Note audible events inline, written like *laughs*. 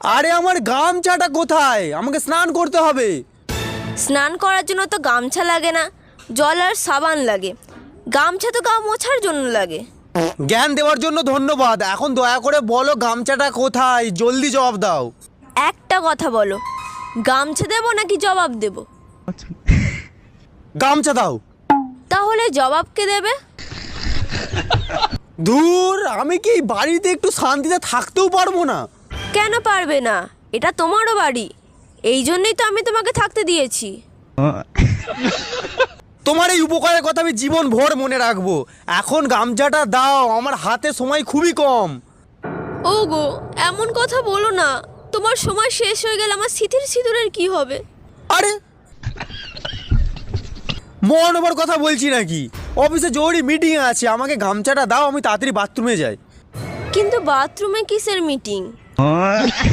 আরে আমার গামছাটা কোথায়? আমাকে স্নান করতে হবে। স্নান করার জন্য তো গামছা লাগে না জল আর সাবান লাগে। গামছা তো গা মোছার জন্য লাগে। জ্ঞান দেওয়ার জন্য ধন্যবাদ। এখন দয়া করে বলো গামছাটা কোথায়? জলদি জবাব দাও। একটা কথা বলো গামছা দেবো নাকি জবাব দেব? গামছা দাও। তাহলে জবাবকে দেবে? দূর আমি কি বাড়িতে একটু শান্তিতে থাকতেও পারব না? কেন পারবে না? এটা তোমারও বাড়ি। এই জন্যই তো আমি তোমাকে থাকতে দিয়েছি। তোমার এই উপকারের কথা আমি জীবন ভর মনে রাখব। এখন গামছাটা দাও আমার হাতে সময় খুবই কম। ও গো এমন কথা বলো না। তোমার সময় শেষ হয়ে গেলে আমার স্মৃতির সিঁদুরের কি হবে? আরে! মন ওভার কথা বলছি নাকি? অফিসে জরুরি মিটিং আছে আমাকে গামছাটা দাও আমি তাড়াতাড়ি বাথরুমে যাই। কিন্তু বাথরুমে কিসের মিটিং Huh? *laughs*